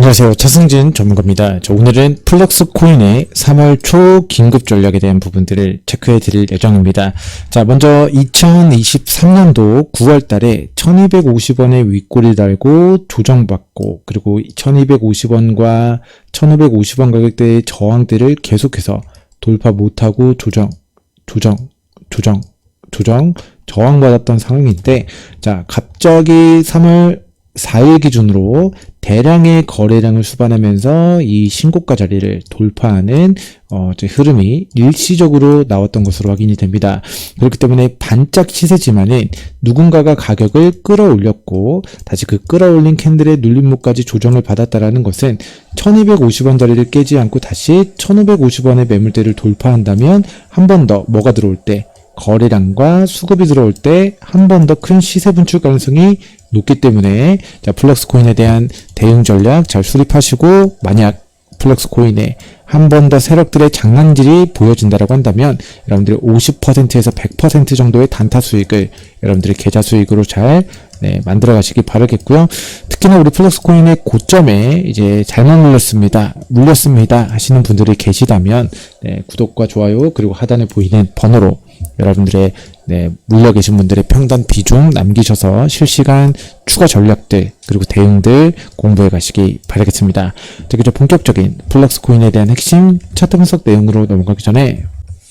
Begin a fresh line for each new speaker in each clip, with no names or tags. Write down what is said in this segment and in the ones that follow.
안녕하세요. 차승진 전문가입니다. 저 오늘은 플럭스 코인의 3월 초 긴급 전략에 대한 부분들을 체크해 드릴 예정입니다. 자, 먼저 2023년도 9월 달에 1250원의 윗골을 달고 조정받고 그리고 1250원과 1550원 가격대의 저항들을 계속해서 돌파 못하고 조정, 조정, 조정, 조정, 저항받았던 상황인데 자, 갑자기 3월 4일 기준으로 대량의 거래량을 수반하면서 이 신고가 자리를 돌파하는 어, 흐름이 일시적으로 나왔던 것으로 확인이 됩니다. 그렇기 때문에 반짝 시세지만은 누군가가 가격을 끌어올렸고 다시 그 끌어올린 캔들의 눌림목까지 조정을 받았다라는 것은 1250원 자리를 깨지 않고 다시 1550원의 매물대를 돌파한다면 한 번 더 뭐가 들어올 때 거래량과 수급이 들어올 때 한 번 더 큰 시세 분출 가능성이 높기 때문에 자 플럭스 코인에 대한 대응 전략 잘 수립하시고 만약 플럭스 코인에 한 번 더 세력들의 장난질이 보여진다라고 한다면 여러분들이 50%에서 100% 정도의 단타 수익을 여러분들의 계좌 수익으로 잘 네, 만들어 가시기 바라겠고요. 특히나 우리 플럭스 코인의 고점에 이제 잘못 물렸습니다. 물렸습니다. 하시는 분들이 계시다면 네, 구독과 좋아요 그리고 하단에 보이는 번호로 여러분들의 네, 물려 계신 분들의 평단 비중 남기셔서 실시간 추가 전략들 그리고 대응들 공부해 가시기 바라겠습니다. 자, 그죠 본격적인 플럭스 코인에 대한 핵심 차트 분석 내용으로 넘어가기 전에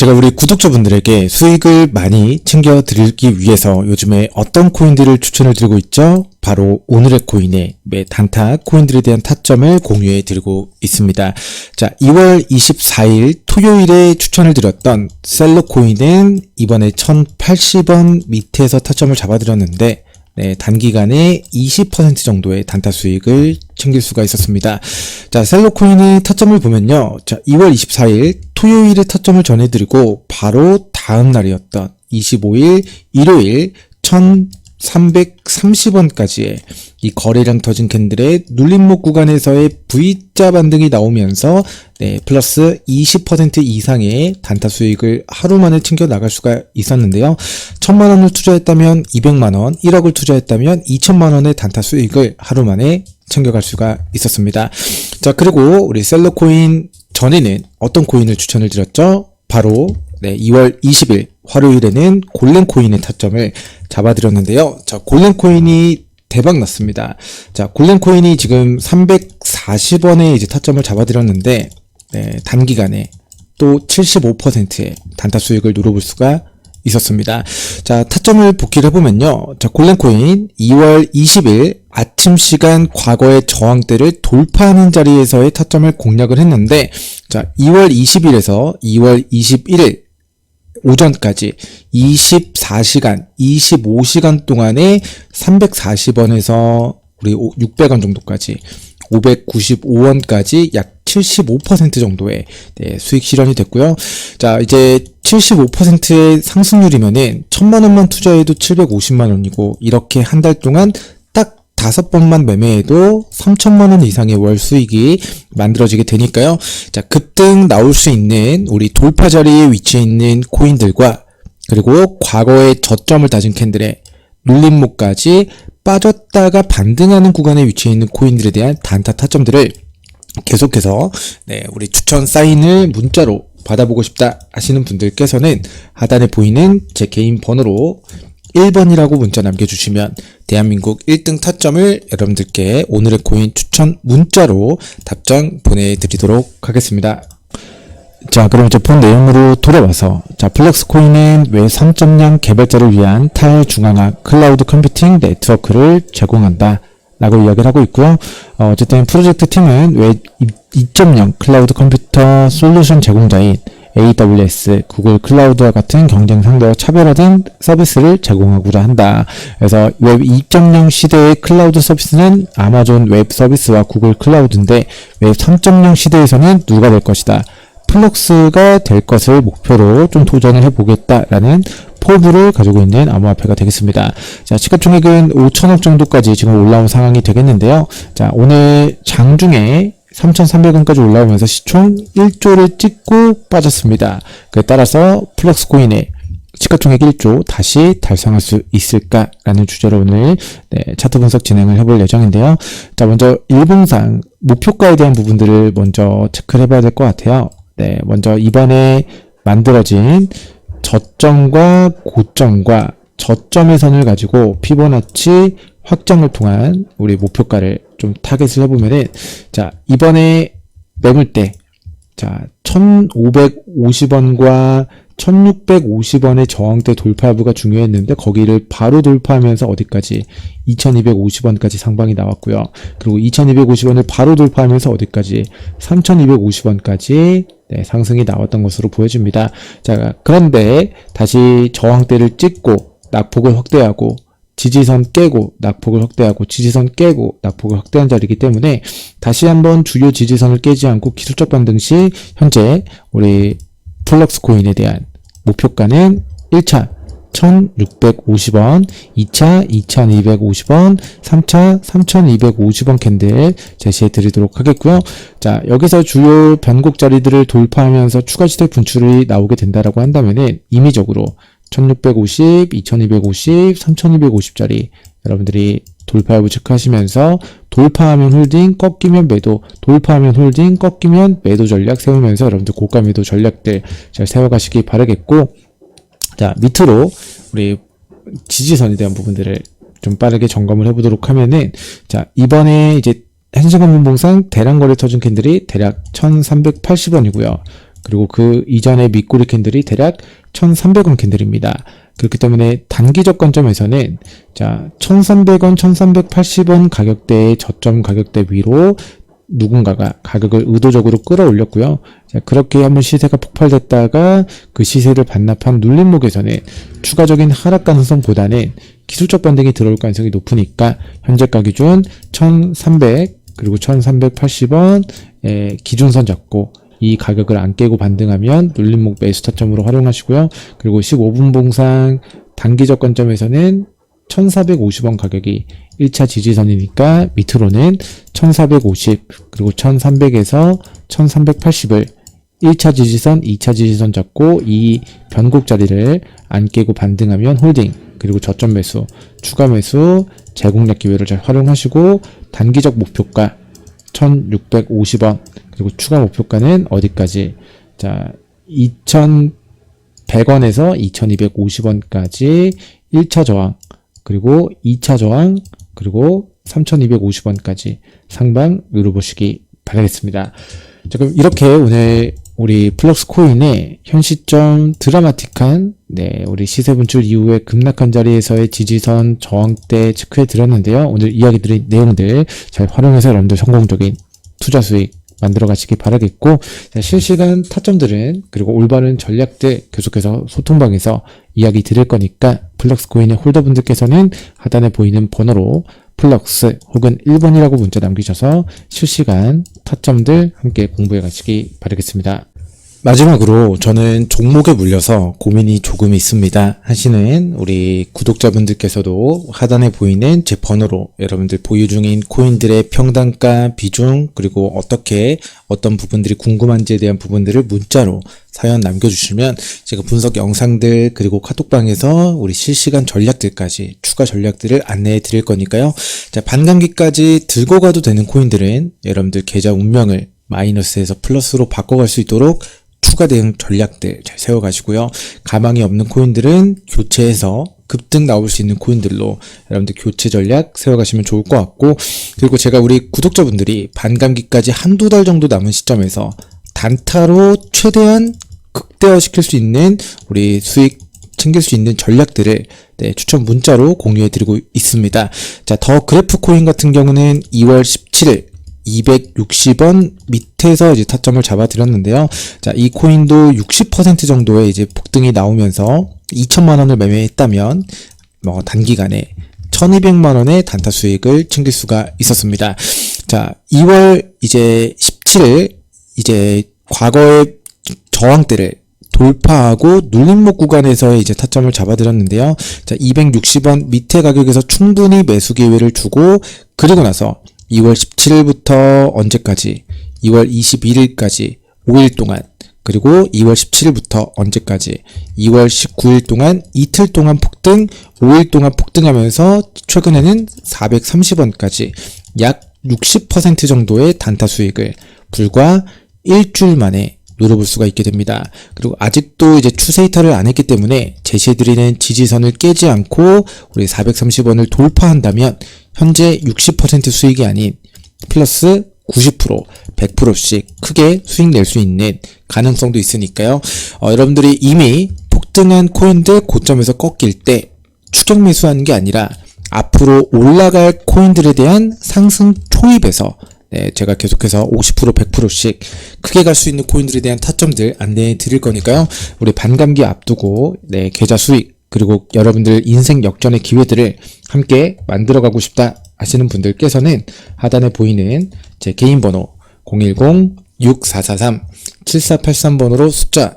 제가 우리 구독자분들에게 수익을 많이 챙겨 드리기 위해서 요즘에 어떤 코인들을 추천을 드리고 있죠? 바로 오늘의 코인의 매 단타 코인들에 대한 타점을 공유해 드리고 있습니다. 자, 2월 24일 토요일에 추천을 드렸던 셀러 코인은 이번에 1080원 밑에서 타점을 잡아 드렸는데 네, 단기간에 20% 정도의 단타 수익을 챙길 수가 있었습니다. 자, 셀로코인의 타점을 보면요. 자, 2월 24일 토요일에 타점을 전해드리고 바로 다음 날이었던 25일 일요일 1330원까지의 이 거래량 터진 캔들의 눌림목 구간에서의 V자 반등이 나오면서 네, 플러스 20% 이상의 단타 수익을 하루 만에 챙겨 나갈 수가 있었는데요. 1000만 원을 투자했다면 200만 원, 1억을 투자했다면 2천만 원의 단타 수익을 하루 만에 챙겨갈 수가 있었습니다. 자, 그리고 우리 셀러코인 전에는 어떤 코인을 추천을 드렸죠? 바로 네, 2월 20일 화요일에는 골렘코인의 타점을 잡아드렸는데요. 자, 골렘코인이 대박 났습니다. 자, 골렘코인이 지금 340원에 이제 타점을 잡아드렸는데, 네, 단기간에 또 75%의 단타 수익을 누려볼 수가 있었습니다. 자, 타점을 복귀를 해보면요. 자, 골렘코인 2월 20일 아침 시간 과거의 저항대를 돌파하는 자리에서의 타점을 공략을 했는데, 자, 2월 20일에서 2월 21일 오전까지 24시간, 25시간 동안에 340원에서 우리 600원 정도까지 595원까지 약 75% 정도의 네, 수익 실현이 됐고요. 자, 이제 75%의 상승률이면은 1000만 원만 투자해도 750만 원이고 이렇게 한 달 동안 딱 다섯 번만 매매해도 3천만 원 이상의 월 수익이 만들어지게 되니까요. 자, 급등 나올 수 있는 우리 돌파 자리에 위치해 있는 코인들과 그리고 과거의 저점을 다진 캔들의 눌림목까지 빠졌다가 반등하는 구간에 위치해 있는 코인들에 대한 단타 타점들을 계속해서 네, 우리 추천 사인을 문자로 받아보고 싶다 하시는 분들께서는 하단에 보이는 제 개인 번호로 1번이라고 문자 남겨주시면 대한민국 1등 타점을 여러분들께 오늘의 코인 추천 문자로 답장 보내드리도록 하겠습니다. 자, 그럼 이제 본 내용으로 돌아와서, 자, 플렉스 코인은 외3.0 개발자를 위한 탈중앙화 클라우드 컴퓨팅 네트워크를 제공한다. 라고 이야기를 하고 있고요. 어, 어쨌든 프로젝트 팀은 외2.0 클라우드 컴퓨터 솔루션 제공자인 AWS, 구글 클라우드와 같은 경쟁 상대와 차별화된 서비스를 제공하고자 한다. 그래서 웹 2.0 시대의 클라우드 서비스는 아마존 웹 서비스와 구글 클라우드인데 웹 3.0 시대에서는 누가 될 것이다. 플럭스가 될 것을 목표로 좀 도전을 해보겠다라는 포부를 가지고 있는 암호화폐가 되겠습니다. 자, 시가총액은 5천억 정도까지 지금 올라온 상황이 되겠는데요. 자, 오늘 장중에 3,300원까지 올라오면서 시총 1조를 찍고 빠졌습니다. 그에 따라서 플럭스 코인의 시가총액 1조 다시 달성할 수 있을까라는 주제로 오늘 네, 차트 분석 진행을 해볼 예정인데요. 자, 먼저 일봉상 목표가에 대한 부분들을 먼저 체크를 해봐야 될 것 같아요. 네, 먼저 이번에 만들어진 저점과 고점과 저점의 선을 가지고 피보나치 확정을 통한 우리 목표가를 좀 타겟을 해보면은 자 이번에 매물대 자 1550원과 1650원의 저항대 돌파 여부가 중요했는데 거기를 바로 돌파하면서 어디까지 2250원까지 상방이 나왔고요. 그리고 2250원을 바로 돌파하면서 어디까지 3250원까지 네, 상승이 나왔던 것으로 보여집니다. 자, 그런데 다시 저항대를 찍고 낙폭을 확대하고 지지선 깨고 낙폭을 확대하고 지지선 깨고 낙폭을 확대한 자리이기 때문에 다시 한번 주요 지지선을 깨지 않고 기술적 반등 시 현재 우리 플럭스 코인에 대한 목표가는 1차 1650원, 2차 2250원, 3차 3250원 캔들 제시해 드리도록 하겠고요. 자, 여기서 주요 변곡 자리들을 돌파하면서 추가 시대 분출이 나오게 된다라고 한다면은 임의적으로 1650, 2250, 3250짜리 여러분들이 돌파 여부 체크하시면서 돌파하면 홀딩, 꺾이면 매도, 돌파하면 홀딩, 꺾이면 매도 전략 세우면서 여러분들 고가 매도 전략들 잘 세워가시기 바라겠고 자 밑으로 우리 지지선에 대한 부분들을 좀 빠르게 점검을 해보도록 하면은 자 이번에 이제 한시간 분봉상 대량 거래 터진 캔들이 대략 1380원이고요. 그리고 그 이전에 밑꼬리 캔들이 대략 1300원 캔들입니다. 그렇기 때문에 단기적 관점에서는 자 1300원, 1380원 가격대의 저점 가격대 위로 누군가가 가격을 의도적으로 끌어올렸고요. 자, 그렇게 한번 시세가 폭발됐다가 그 시세를 반납한 눌림목에서는 추가적인 하락 가능성보다는 기술적 반등이 들어올 가능성이 높으니까 현재가 기준 1300 그리고 1380원 에 기준선 잡고 이 가격을 안 깨고 반등하면 눌림목 매수 타점으로 활용하시고요. 그리고 15분 봉상 단기적 관점에서는 1450원 가격이 1차 지지선이니까 밑으로는 1450 그리고 1300에서 1380을 1차 지지선, 2차 지지선 잡고 이 변곡 자리를 안 깨고 반등하면 홀딩 그리고 저점 매수, 추가 매수, 재공략 기회를 잘 활용하시고 단기적 목표가 1650원 그리고 추가 목표가는 어디까지? 자 2100원에서 2250원까지 1차 저항 그리고 2차 저항 그리고 3250원까지 상방 누려보시기 바라겠습니다. 자, 그럼 이렇게 오늘 우리 플럭스 코인의 현 시점 드라마틱한 네, 우리 시세 분출 이후에 급락한 자리에서의 지지선 저항대 체크해 드렸는데요. 오늘 이야기 드린 내용들 잘 활용해서 여러분들 성공적인 투자 수익 만들어 가시기 바라겠고 자, 실시간 타점들은 그리고 올바른 전략들 계속해서 소통방에서 이야기 드릴 거니까 플럭스 코인의 홀더분들께서는 하단에 보이는 번호로 플럭스 혹은 1번이라고 문자 남기셔서 실시간 타점들 함께 공부해 가시기 바라겠습니다. 마지막으로 저는 종목에 물려서 고민이 조금 있습니다 하시는 우리 구독자분들께서도 하단에 보이는 제 번호로 여러분들 보유 중인 코인들의 평단가, 비중, 그리고 어떻게 어떤 부분들이 궁금한지에 대한 부분들을 문자로 사연 남겨주시면 제가 분석 영상들 그리고 카톡방에서 우리 실시간 전략들까지 추가 전략들을 안내해 드릴 거니까요. 자, 반감기까지 들고 가도 되는 코인들은 여러분들 계좌 운명을 마이너스에서 플러스로 바꿔갈 수 있도록 추가 대응 전략들 잘 세워가시고요. 가망이 없는 코인들은 교체해서 급등 나올 수 있는 코인들로 여러분들 교체 전략 세워가시면 좋을 것 같고 그리고 제가 우리 구독자분들이 반감기까지 한두 달 정도 남은 시점에서 단타로 최대한 극대화시킬 수 있는 우리 수익 챙길 수 있는 전략들을 네, 추천 문자로 공유해 드리고 있습니다. 자, 더 그래프 코인 같은 경우는 2월 17일 260원 밑에서 이제 타점을 잡아 드렸는데요. 자, 이 코인도 60% 정도의 이제 폭등이 나오면서 2천만 원을 매매했다면 뭐 단기간에 1200만 원의 단타 수익을 챙길 수가 있었습니다. 자, 2월 이제 17일 이제 과거의 저항대를 돌파하고 눌림목 구간에서 이제 타점을 잡아드렸는데요. 자, 260원 밑에 가격에서 충분히 매수 기회를 주고 그리고 나서 2월 17일부터 언제까지 2월 21일까지 5일 동안 그리고 2월 17일부터 언제까지 2월 19일 동안 이틀 동안 폭등, 5일 동안 폭등하면서 최근에는 430원까지 약 60% 정도의 단타 수익을 불과 일주일 만에 누려볼 수가 있게 됩니다. 그리고 아직도 이제 추세 이탈을 안 했기 때문에 제시해드리는 지지선을 깨지 않고 우리 430원을 돌파한다면 현재 60% 수익이 아닌 플러스 90%, 100%씩 크게 수익 낼 수 있는 가능성도 있으니까요. 어, 여러분들이 이미 폭등한 코인들 고점에서 꺾일 때 추격 매수하는 게 아니라 앞으로 올라갈 코인들에 대한 상승 초입에서 네, 제가 계속해서 50% 100%씩 크게 갈 수 있는 코인들에 대한 타점들 안내해 드릴 거니까요. 우리 반감기 앞두고 네, 계좌 수익 그리고 여러분들 인생 역전의 기회들을 함께 만들어 가고 싶다 하시는 분들께서는 하단에 보이는 제 개인 번호 010-6443-7483번으로 숫자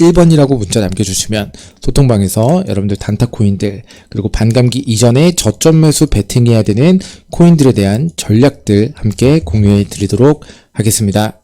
1번이라고 문자 남겨주시면 소통방에서 여러분들 단타 코인들 그리고 반감기 이전에 저점 매수 베팅해야 되는 코인들에 대한 전략들 함께 공유해 드리도록 하겠습니다.